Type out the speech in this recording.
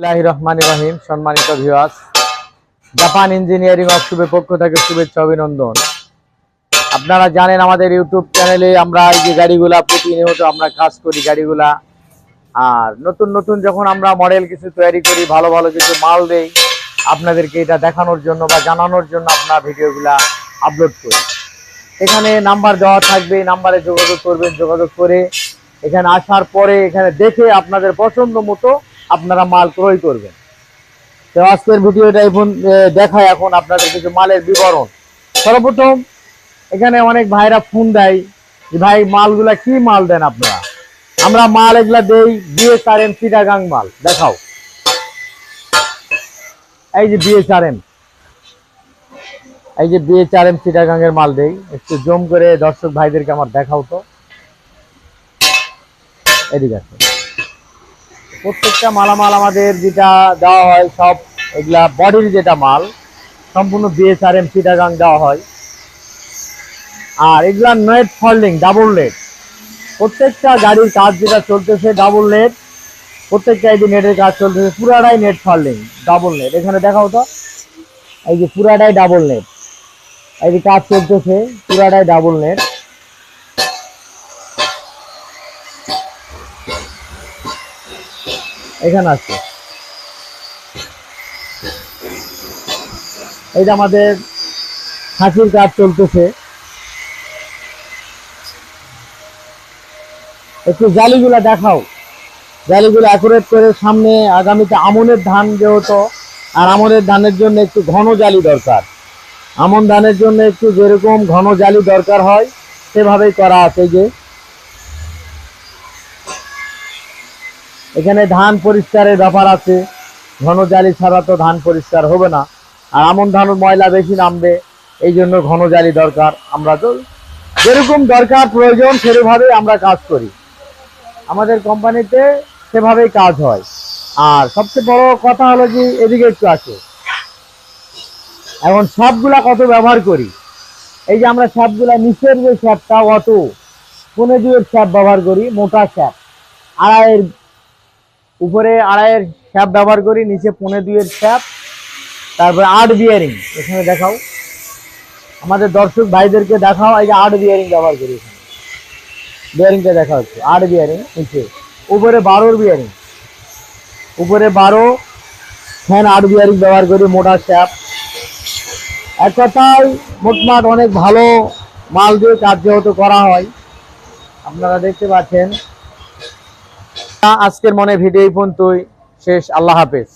বিসমিল্লাহির রহমানির রহিম, সম্মানিত ভিউয়ার্স জাপান ইঞ্জিনিয়ারিং ওয়ার্কশপের পক্ষ থেকে শুভেচ্ছা, অভিনন্দন। আপনারা জানেন আমাদের ইউটিউব চ্যানেলে আমরা এই যে গাড়িগুলা প্রতিনিয়ত আমরা কাজ করি গাড়িগুলা। আর নতুন নতুন যখন আমরা মডেল কিছু তৈরি করি, ভালো ভালো কিছু মাল দেই, আপনাদেরকে এটা দেখানোর জন্য বা জানানোর জন্য আপনার ভিডিওগুলা আপলোড করি। এখানে নাম্বার দেওয়া থাকবে নাম্বারে যোগাযোগ করবেন, যোগাযোগ করে এখানে আসার পরে এখানে দেখে আপনাদের পছন্দ মতো আপনারা মাল ক্রয় করবেন। তো আজকের ভিডিওটা এখন দেখায় এখন আপনাদের কিছু মালের বিবরণ। সর্বপ্রথম, এখানে অনেক ভাইরা ফোন দেয় যে, ভাই, মালগুলা কি মাল দেন আপনারা? আমরা মাল এগুলা দেই, বিএসআরএম চিটাগাং মাল। দেখাও। এই যে বিএসআরএম। এই যে বিএচআরএম চিটাগাং এর মাল দেই। একটু জম করে দর্শক ভাইদেরকে আমার দেখাও তো। এদিকে আছে প্রত্যেকটা মালামাল আমাদের যেটা দেওয়া হয় সব এগুলা বডির যেটা মাল, সম্পূর্ণ বিএসআরএম চিটাগাং দেওয়া হয়। আর এগুলা নেট ফল্ডিং ডাবল নেট প্রত্যেকটা গাড়ির কাজ যেটা চলতেছে ডাবল নেট প্রত্যেকটা এই যে নেটের কাজ চলতেছে পুরাটাই নেট ফল্ডিং ডাবল নেট এখানে দেখাও তো, এই যে পুরাটাই ডাবল নেট এই যে কাজ চলতেছে, পুরাটাই ডাবল নেট এখানে আছে। এই যে আমাদের হাসির কাজ চলতেছে। একটু জালিগুলা দেখাও। জালিগুলো অ্যাকুরেট করে সামনে আগামীতে আমনের ধান যেহেতু, আর আমনের ধানের জন্য একটু ঘন জালি দরকার। আমন ধানের জন্য একটু যেরকম ঘন জালি দরকার হয়, সেভাবেই করা আছে যে। এখানে ধান পরিষ্কারের ব্যাপার আছে। ঘন জালি ছাড়া তো ধান পরিষ্কার হবে না। আর আমন ধানের ময়লা বেশি নামবে, এই জন্য ঘন জালি দরকার। আমরা তো যেরকম দরকার প্রয়োজন সেরকমভাবেই আমরা কাজ করি। আমাদের কোম্পানিতে সেভাবেই কাজ হয়। আর সবচেয়ে বড় কথা হলো যে, এদিকে একটু আছে এখন সাপগুলা কত ব্যবহার করি? এই যে আমরা সাপগুলা, নিচের যে স্যাপটা অত, কোনে দুয়ের স্যাপ ব্যবহার করি? মোটা স্যাপ আড়াইয়ের উপরে আড়াইয়ের স্যাপ ব্যবহার করি, নিচে পনে দুইয়ের স্যাপ, তারপরে আট বিয়ারিং এখানে দেখাও। আমাদের দর্শক ভাইদেরকে দেখাও, এই যে আট বিয়ারিং ব্যবহার করি এখানে। বিয়ারিংটা দেখা হচ্ছে আট বিয়ারিং নিচে। উপরে বারোর বিয়ারিং উপরে বারো, ফ্যান আট বিয়ারিং ব্যবহার করি, মোটা স্যাপ। এক কথায়, মোটমাট অনেক ভালো মাল দিয়ে কাজ যেহেতু করা হয়। আপনারা দেখতে পাচ্ছেন আজকের মনে ভিডিও পর্যন্তই। শেষ। আল্লাহ হাফেজ।